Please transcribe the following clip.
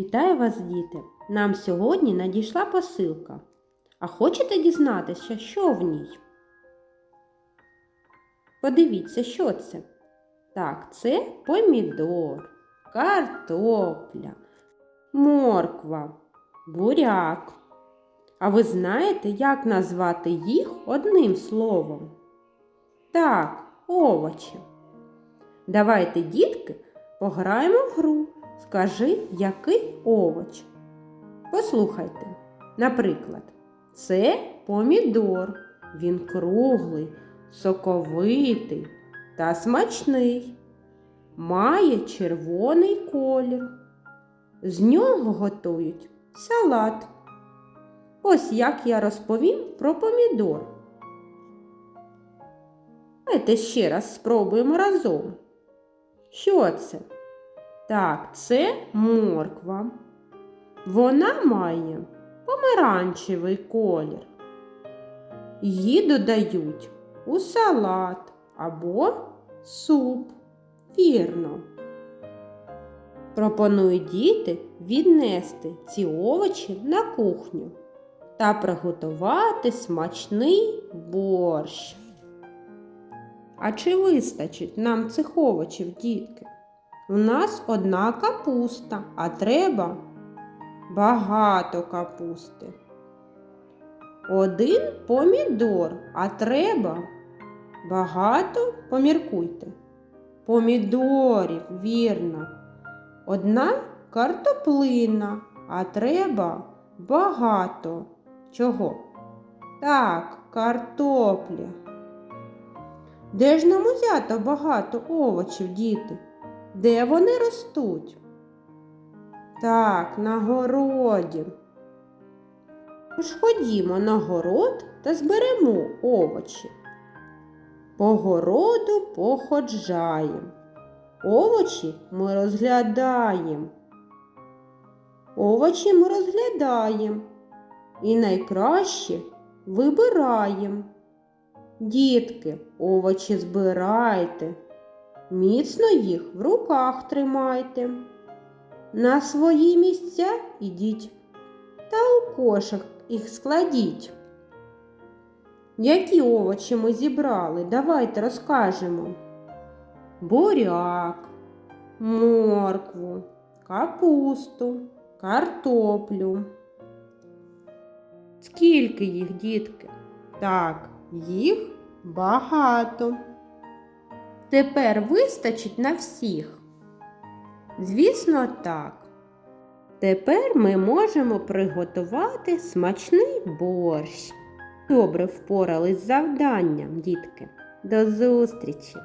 Вітаю вас, діти! Нам сьогодні надійшла посилка. А хочете дізнатися, що в ній? Подивіться, що це? Так, це помідор, картопля, морква, буряк. А ви знаєте, як назвати їх одним словом? Так, овочі. Давайте, дітки, пограємо в гру. Скажи, який овоч? Послухайте. Наприклад, це помідор. Він круглий, соковитий та смачний. Має червоний колір. З нього готують салат. Ось як я розповім про помідор. Давайте ще раз спробуємо разом. Що це? Так, це морква. Вона має помаранчевий колір. Її додають у салат або суп. Вірно. Пропоную діти віднести ці овочі на кухню та приготувати смачний борщ. А чи вистачить нам цих овочів, дітки? У нас одна капуста, а треба багато капусти. Один помідор, а треба багато, поміркуйте. Помідорів, вірно. Одна картоплина, а треба багато. Чого? Так, картопля. Де ж нам узято багато овочів, діти? Де вони ростуть? Так, на городі. Тож ходімо на город та зберемо овочі. По городу походжаєм. Овочі ми розглядаємо. Овочі ми розглядаємо і найкраще вибираємо. Дітки, овочі збирайте, міцно їх в руках тримайте. На свої місця ідіть та у кошик їх складіть. Які овочі ми зібрали? Давайте розкажемо. Буряк, моркву, капусту, картоплю. Скільки їх, дітки? Так, їх багато. Тепер вистачить на всіх? Звісно, так. Тепер ми можемо приготувати смачний борщ. Добре впорались з завданням, дітки. До зустрічі!